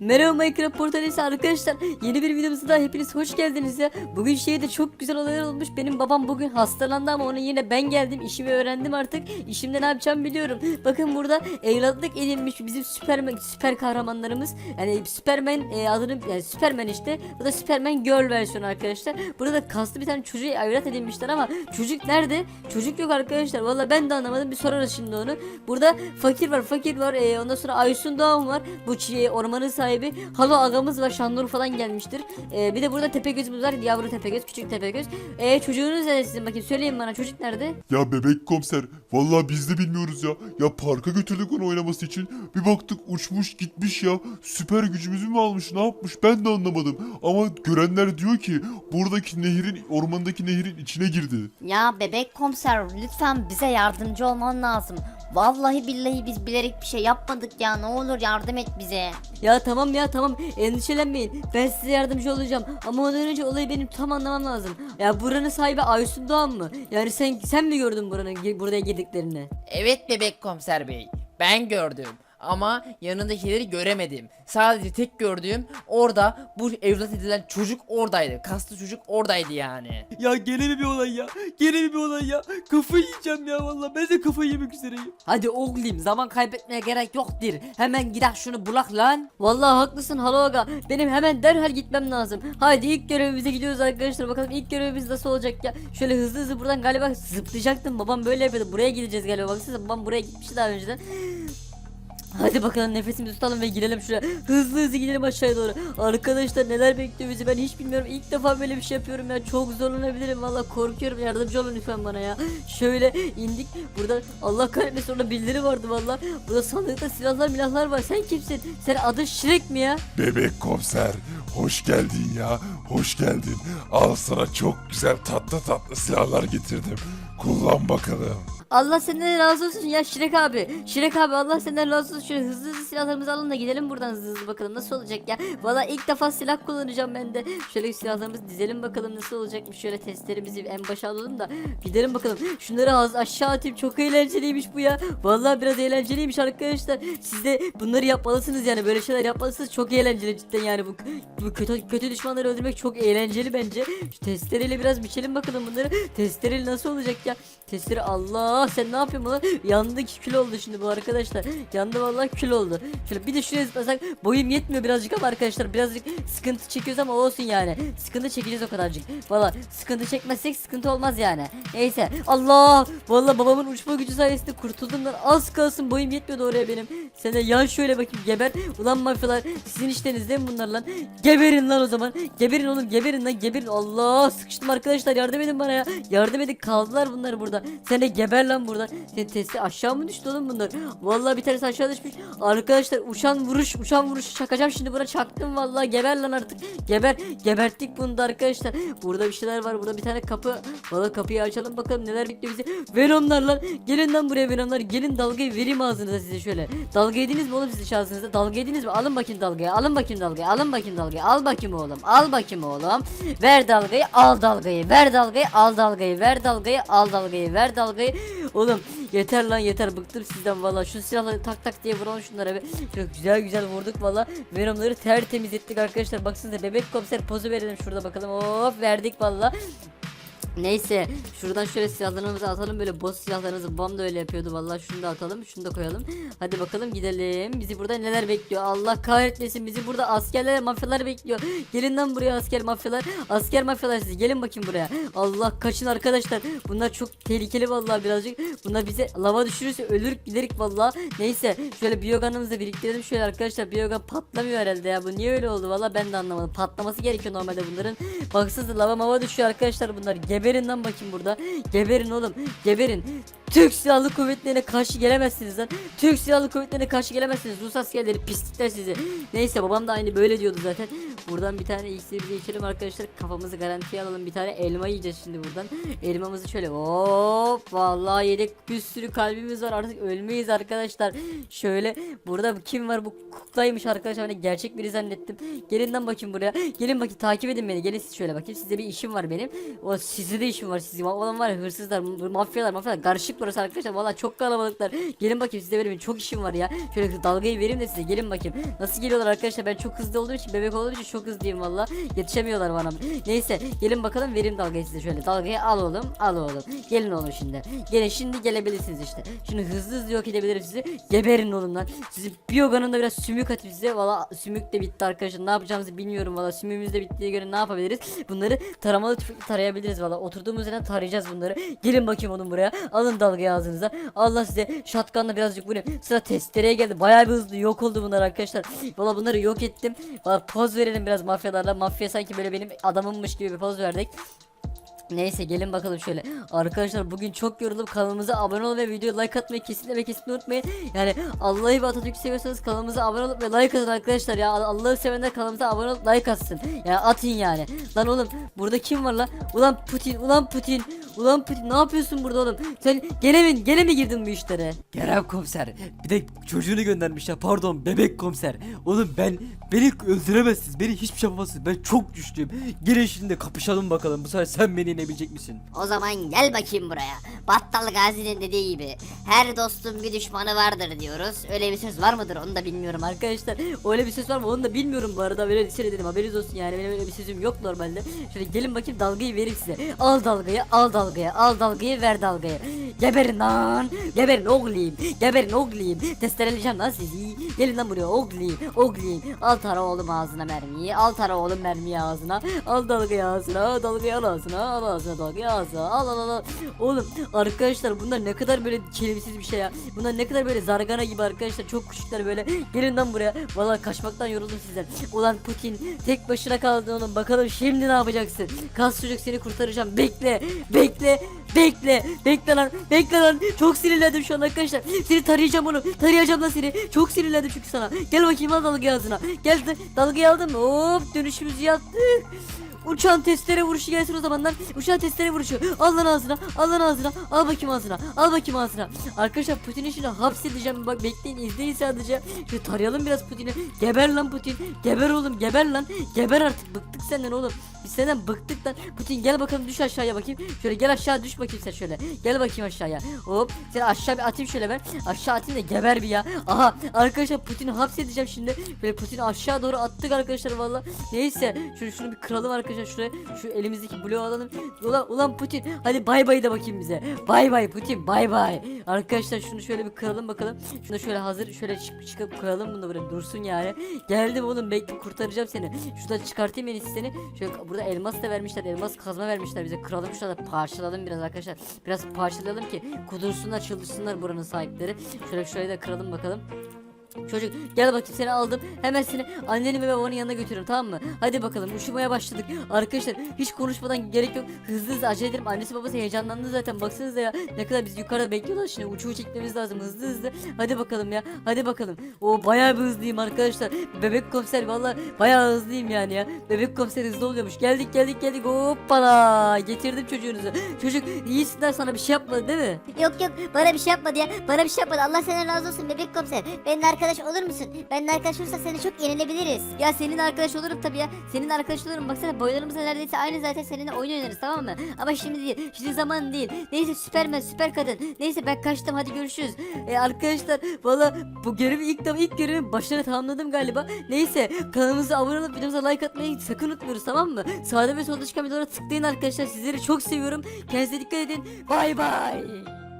Merhaba Minecraft Portalesi arkadaşlar. Yeni bir videomuza daha hepiniz hoş geldiniz ya. Bugün şehirde çok güzel olaylar olmuş. Benim babam bugün hastalandı ama onun yerine ben geldim. İşimi öğrendim artık. İşimde ne yapacağımı biliyorum. Bakın burada evlatlık edinmiş bizim Süperman süper kahramanlarımız. Yani Superman e, adını yani Superman işte. Bu da Superman Girl versiyonu arkadaşlar. Burada da kaslı bir tane çocuğu evlat edinmişler ama çocuk nerede? Çocuk yok arkadaşlar. Valla ben de anlamadım. Bir sorarız şimdi onu. Burada fakir var, fakir var. E, ondan sonra Aysun Doğan var. Bu çi- ormanın sahibi. Halo agamız var. Şandur falan gelmiştir. E, bir de burada Tepegöz'ümüz var. Yavru Tepegöz, küçük Tepegöz. E, çocuğunuz nerede sizin bakayım? Söyleyin bana çocuk nerede? Ya bebek komiser vallahi biz de bilmiyoruz ya. Ya parka götürdük onu oynaması için. Bir baktık uçmuş gitmiş ya. Süper gücümüzü mü almış ne yapmış ben de anlamadım. Ama görenler diyor ki buradaki nehrin ormandaki nehrin içine girdi. Ya bebek komiser lütfen bize yardımcı olman lazım. Vallahi billahi biz bilerek bir şey yapmadık ya ne olur yardım et bize. Ya tamam ya tamam endişelenmeyin. Ben size yardımcı olacağım. Ama ondan önce olayı benim tam anlamam lazım. Ya buranın sahibi Aysun Doğan mı? Yani sen sen mi gördün buranın buraya girdiklerini? Evet bebek komiser bey. Ben gördüm. Ama yanındakileri göremedim. Sadece tek gördüğüm orada bu evlat edilen çocuk oradaydı. Kaslı çocuk oradaydı yani. Ya gene mi bir olay ya? Gene mi bir olay ya? Kafayı yiyeceğim ya vallahi ben de kafayı yemek üzereyim. Hadi oğlum zaman kaybetmeye gerek yoktur. Hemen gidelim şunu bulak lan. Vallahi haklısın Halo Aga. Benim hemen derhal gitmem lazım. Haydi ilk görevimize gidiyoruz arkadaşlar. Bakalım ilk görevimiz nasıl olacak ya. Şöyle hızlı hızlı buradan galiba zıplayacaktım. Babam böyle yapıyordu. Buraya gideceğiz galiba. Baksana babam buraya gitmişti daha önceden. Hadi bakalım nefesimizi tutalım ve gidelim şuraya. Hızlı hızlı gidelim aşağıya doğru. Arkadaşlar neler bekliyor bizi ben hiç bilmiyorum. İlk defa böyle bir şey yapıyorum ya. Çok zorlanabilirim valla korkuyorum. Yardımcı olun lütfen bana ya. Şöyle indik. Burada Allah kahretmesin orada bildiri vardı valla. Burada sandıkta silahlar milahlar var. Sen kimsin? Sen adın Şirek mi ya? Bebek komiser hoş geldin ya hoş geldin. Al sana çok güzel tatlı tatlı silahlar getirdim. Kullan bakalım. Allah senden razı olsun ya Şirek abi. Şirek abi Allah senden razı olsun. Şöyle hızlı hızlı silahlarımızı alın da gidelim buradan hızlı hızlı bakalım nasıl olacak ya. Valla ilk defa silah kullanacağım ben de. Şöyle silahlarımızı dizelim bakalım nasıl olacakmış. Şöyle testlerimizi en başa alalım da gidelim bakalım. Şunları az aşağı atayım çok eğlenceliymiş bu ya. Valla biraz eğlenceliymiş arkadaşlar. Siz de bunları yapmalısınız yani böyle şeyler yapmalısınız. Çok eğlenceli cidden yani bu, bu kötü kötü düşmanları öldürmek çok eğlenceli bence. Şu testereyle biraz biçelim bakalım bunları. Testereyle nasıl olacak ya? Testere Allah sen ne yapıyorsun lan? Yandı ki kül oldu şimdi bu arkadaşlar. Yandı vallahi kül oldu. Şöyle bir de şuraya zıplasak boyum yetmiyor birazcık ama arkadaşlar birazcık sıkıntı çekiyoruz ama olsun yani. Sıkıntı çekeceğiz o kadarcık. Valla sıkıntı çekmezsek sıkıntı olmaz yani. Neyse Allah valla babamın uçma gücü sayesinde kurtuldum lan. Az kalsın boyum yetmiyordu oraya benim. Sen de yan şöyle bakayım geber. Ulan mafyalar sizin işleriniz değil mi bunlar lan? Geberin lan o zaman. Geberin oğlum geberin lan geberin. Allah sıkıştım arkadaşlar yardım edin bana ya. Yardım edin kaldılar bunlar burada. Sen de geber lan buradan. Sen testi aşağı mı düştü oğlum bunlar? Vallahi bir tanesi aşağı düşmüş. Arkadaşlar uçan vuruş uçan vuruş çakacağım şimdi buna çaktım vallahi geber lan artık. Geber geberttik bunu da arkadaşlar. Burada bir şeyler var. Burada bir tane kapı. Valla kapıyı açalım bakalım neler bekliyor bizi. Venomlar lan. Gelin lan buraya Venomlar. Gelin dalgayı vereyim ağzınıza size şöyle. Dalga yediniz mi oğlum siz şansınızda? Dalga yediniz mi? Alın bakayım dalgayı. Alın bakayım dalgayı. Alın bakayım dalgayı. Al bakayım oğlum. Al bakayım oğlum. Ver dalgayı. Al dalgayı. Ver dalgayı. Al dalgayı. Ver dalgayı. Al dalgayı. Ver dalgayı. Oğlum yeter lan yeter bıktım sizden valla şu silahları tak tak diye vuralım şunlara be çok güzel güzel vurduk valla Venomları tertemiz ettik arkadaşlar baksanıza bebek komiser pozu verelim şurada bakalım hop verdik valla Neyse şuradan şöyle silahlarımızı atalım böyle boss silahlarımızı bam da öyle yapıyordu. Vallahi şunu da atalım şunu da koyalım. Hadi bakalım gidelim. Bizi burada neler bekliyor? Allah kahretmesin bizi burada askerler mafyalar bekliyor. Gelin lan buraya asker mafyalar. Asker mafyalar siz gelin bakayım buraya. Allah kaçın arkadaşlar. Bunlar çok tehlikeli vallahi birazcık. Bunlar bize lava düşürürse ölür giderik vallahi. Neyse şöyle biyoganımızı biriktirelim şöyle arkadaşlar. Biyogan patlamıyor herhalde ya bu niye öyle oldu? Vallahi ben de anlamadım. Patlaması gerekiyor normalde bunların. Baksanıza lava mava düşüyor arkadaşlar bunlar geberin lan bakayım burada. Geberin oğlum geberin Türk Silahlı Kuvvetleri'ne karşı gelemezsiniz lan. Türk Silahlı Kuvvetleri'ne karşı gelemezsiniz. Rus askerleri pislikler sizi. Neyse babam da aynı böyle diyordu zaten. Buradan bir tane iksirimizi içelim arkadaşlar. Kafamızı garantiye alalım. Bir tane elma yiyeceğiz şimdi buradan. Elmamızı şöyle hop vallahi yedik. Bir sürü kalbimiz var. Artık ölmeyiz arkadaşlar. Şöyle burada kim var bu kuklaymış arkadaşlar. Hani gerçek biri zannettim. Gelin lan bakayım buraya. Gelin bakayım takip edin beni. Gelin siz şöyle bakayım. Size bir işim var benim. O sizde de işim var. Sizin olan var ya hırsızlar, mafyalar, mafyalar karışık burası arkadaşlar. Valla çok kalabalıklar. Gelin bakayım size benim çok işim var ya. Şöyle dalgayı vereyim de size gelin bakayım. Nasıl geliyorlar arkadaşlar ben çok hızlı olduğum için bebek olduğum için çok hızlıyım valla. Yetişemiyorlar bana. Neyse gelin bakalım vereyim dalgayı size şöyle. Dalgayı al oğlum al oğlum. Gelin oğlum şimdi. Gelin şimdi gelebilirsiniz işte. Şimdi hızlı hızlı yok edebilirim sizi. Geberin oğlum lan. Sizi biyoganın biraz sümük atayım size. Valla sümük de bitti arkadaşlar. Ne yapacağımızı bilmiyorum valla. Sümüğümüz de bittiğine göre ne yapabiliriz? Bunları taramalı tüfekle tarayabiliriz valla. Oturduğumuz yerden tarayacağız bunları. Gelin bakayım oğlum buraya. Alın dalgayı ağzınıza. Allah size shotgunla birazcık vurayım. Sıra testereye geldi. Bayağı bir hızlı yok oldu bunlar arkadaşlar. Valla bunları yok ettim. Valla poz verelim biraz mafyalarla. Mafya sanki böyle benim adamımmış gibi bir poz verdik. Neyse gelin bakalım şöyle. Arkadaşlar bugün çok yoruldum. Kanalımıza abone ol ve videoya like atmayı kesinlikle ve kesinlikle unutmayın. Yani Allah'ı ve Atatürk'ü seviyorsanız kanalımıza abone olup ve like atın arkadaşlar ya. Allah'ı sevenler kanalımıza abone olup like atsın. Yani atın yani. Lan oğlum burada kim var lan? Ulan Putin, ulan Putin. Ulan Putin ne yapıyorsun burada oğlum? Sen gene mi, gene mi girdin bu işlere? Kerem komiser. Bir de çocuğunu göndermişler. Pardon bebek komiser. Oğlum ben beni öldüremezsiniz. Beni hiçbir şey yapamazsınız. Ben çok güçlüyüm. Gelin şimdi kapışalım bakalım. Bu sefer sen beni yenebilecek misin? O zaman gel bakayım buraya. Battal Gazi'nin dediği gibi her dostun bir düşmanı vardır diyoruz. Öyle bir söz var mıdır onu da bilmiyorum Arkadaşlar öyle bir ses var mı onu da bilmiyorum bu arada böyle şey dedim haberiniz olsun yani benim öyle bir sözüm yok normalde Şöyle gelin bakayım dalgayı vereyim size Al dalgayı al dalgayı al dalgayı ver dalgayı Geberin lan geberin oğlum geberin oğlum. Testereleyeceğim lan sizi. Gelin lan buraya oğlum oğlum. Al tara oğlum ağzına mermiyi al tara oğlum mermiyi ağzına. Al dalgayı ağzına dalgayı al ağzına al ağzına dalgayı ağzına. Al al al al. Oğlum arkadaşlar bunlar ne kadar böyle kelimsiz bir şey ya. Bunlar ne kadar böyle zargana gibi arkadaşlar. Çok küçükler böyle. Gelin lan buraya. Valla kaçmaktan yoruldum sizden. Ulan Putin tek başına kaldın oğlum. Bakalım şimdi ne yapacaksın? Kas çocuk seni kurtaracağım. Bekle bekle bekle bekle lan bekle lan. Çok sinirlendim şu an arkadaşlar. Seni tarayacağım oğlum tarayacağım lan seni. Çok sinirlendim çünkü sana. Gel bakayım al dalgayı ağzına. Gel dalgayı aldın mı? Hop dönüşümüzü yaptık Uçan testere vuruşu gelsin o zaman lan. Uçan testere vuruşu. Al lan ağzına. Al lan ağzına. Al bakayım ağzına. Al bakayım ağzına. Arkadaşlar Putin'i şimdi hapsedeceğim. Bak bekleyin izleyin sadece. Şöyle tarayalım biraz Putin'i. Geber lan Putin. Geber oğlum geber lan. Geber artık. Bıktık senden oğlum. Biz senden bıktık lan. Putin gel bakalım düş aşağıya bakayım. Şöyle gel aşağı düş bakayım sen şöyle. Gel bakayım aşağıya. Hop. Seni aşağı bir atayım şöyle ben. Aşağı atayım da geber bir ya. Aha. Arkadaşlar Putin'i hapsedeceğim şimdi. Böyle Putin'i aşağı doğru attık arkadaşlar valla. Neyse. Şunu şunu bir kıralım arkadaşlar şuraya. Şu elimizdeki bloğu alalım. Ulan ulan Putin. Hadi bay bay da bakayım bize. Bay bay Putin. Bay bay. Arkadaşlar şunu şöyle bir kıralım bakalım. Şunu şöyle hazır şöyle çık çıkıp koyalım bunu buraya dursun yani. Geldim oğlum bekle kurtaracağım seni. Şuradan çıkartayım en seni. Şöyle burada elmas da vermişler. Elmas kazma vermişler bize. Kıralım şurada parçalayalım biraz arkadaşlar. Biraz parçalayalım ki kudursunlar çıldırsınlar buranın sahipleri. Şöyle şurayı da kıralım bakalım. Çocuk gel bakayım seni aldım. Hemen seni annenin ve babanın yanına götürüyorum tamam mı? Hadi bakalım uşumaya başladık. Arkadaşlar hiç konuşmadan gerek yok. Hızlı hızlı acele edelim. Annesi babası heyecanlandı zaten. Baksanıza ya ne kadar biz yukarıda bekliyorlar şimdi. Uçuğu çekmemiz lazım hızlı hızlı. Hadi bakalım ya. Hadi bakalım. O bayağı bir hızlıyım arkadaşlar. Bebek komiser valla bayağı hızlıyım yani ya. Bebek komiser hızlı oluyormuş. Geldik geldik geldik. Hoppala. Getirdim çocuğunuzu. Çocuk iyisinler sana bir şey yapmadı değil mi? Yok yok bana bir şey yapmadı ya. Bana bir şey yapmadı. Allah senden razı olsun bebek komiser. Benimle arkadaş olur musun? Benimle arkadaş olursa seni çok yenilebiliriz. Ya senin arkadaş olurum tabii ya. Senin arkadaş olurum. Baksana boylarımız neredeyse aynı zaten seninle oyun oynarız tamam mı? Ama şimdi değil. Şimdi zaman değil. Neyse süpermen süper kadın. Neyse ben kaçtım hadi görüşürüz. E, arkadaşlar valla bu görevi ilk ilk görevin başarı tamamladım galiba. Neyse kanalımıza abone olup videomuza like atmayı sakın unutmuyoruz tamam mı? Sağda ve solda çıkan videolara tıklayın arkadaşlar. Sizleri çok seviyorum. Kendinize dikkat edin. Bay bay.